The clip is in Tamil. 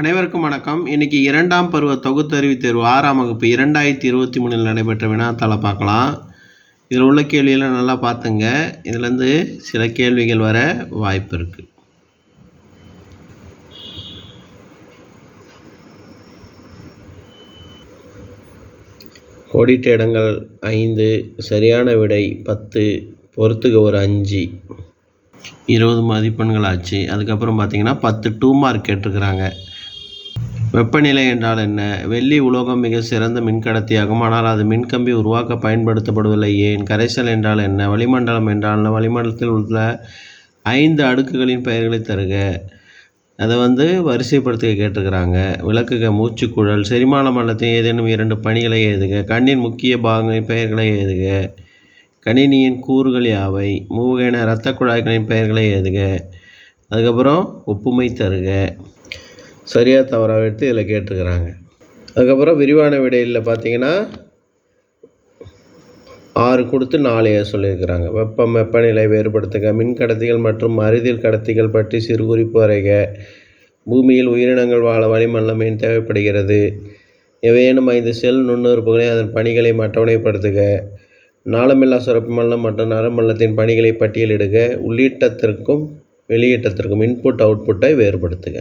அனைவருக்கும் வணக்கம். இன்னைக்கு இரண்டாம் பருவ தொகுத்தறிவு தேர்வு ஆறாம் வகுப்பு இரண்டாயிரத்தி இருபத்தி மூணில் நடைபெற்ற வினாத்தாளை பார்க்கலாம். இதில் உள்ள கேள்வியெல்லாம் நல்லா பார்த்துங்க. இதுலேருந்து சில கேள்விகள் வர வாய்ப்பு இருக்குது கோடிட்ட இடங்கள் ஐந்து சரியான விடை பத்து பொறுத்துக ஒரு அஞ்சு. இருபது மதிப்பெண்கள் ஆச்சு. அதுக்கப்புறம் பார்த்தீங்கன்னா பத்து டூ மார்க் கேட்டிருக்கிறாங்க. வெப்பநிலை என்றால் என்ன? வெள்ளி உலோகம் மிக சிறந்த மின்கடத்தியாகும். ஆனால் அது மின்கம்பி உருவாக்க பயன்படுத்தப்படுவதில்லை. ஏன்? கரைசல் என்றால் என்ன? வளிமண்டலம் என்றால் என்ன? வளிமண்டலத்தில் உள்ள ஐந்து அடுக்குகளின் பெயர்களை தருக. அதை வந்து வரிசைப்படுத்த கேட்டிருக்கிறாங்க. விளக்குக மூச்சுக்குழல் செரிமான மண்டலத்தின் ஏதேனும் இரண்டு பணிகளை எழுதுக. கண்ணின் முக்கிய பாகங்களின் பெயர்களை எழுதுக. கணினியின் கூறுகள் யாவை? மூவகையான இரத்த குழாய்களின் பெயர்களை எழுதுக. அதுக்கப்புறம் ஒப்புமை தருக. சரியாக தவறாக எடுத்து இதில் கேட்டிருக்கிறாங்க. அதுக்கப்புறம் விரிவான விடையில் பார்த்தீங்கன்னா ஆறு கொடுத்து நாலு சொல்லியிருக்கிறாங்க. வெப்பம் வெப்பநிலை வேறுபடுத்துக மின்கடத்திகள் மற்றும் அரிதில் கடத்திகள் பற்றி சிறு குறிப்பு வரைக பூமியில் உயிரினங்கள் வாழ வளிமண்டலம் ஏன் தேவைப்படுகிறது எவையேனும் ஐந்து செல் நுண்ணுறுப்புகளை அதன் பணிகளை அட்டவணைப்படுத்துக நாளமில்லா சுரப்பு மல்லம் மற்றும் நரமல்லத்தின் பணிகளை பட்டியலிடுக உள்ளீட்டத்திற்கும் வெளியீட்டத்திற்கும் இன்புட் அவுட்புட்டை வேறுபடுத்துக.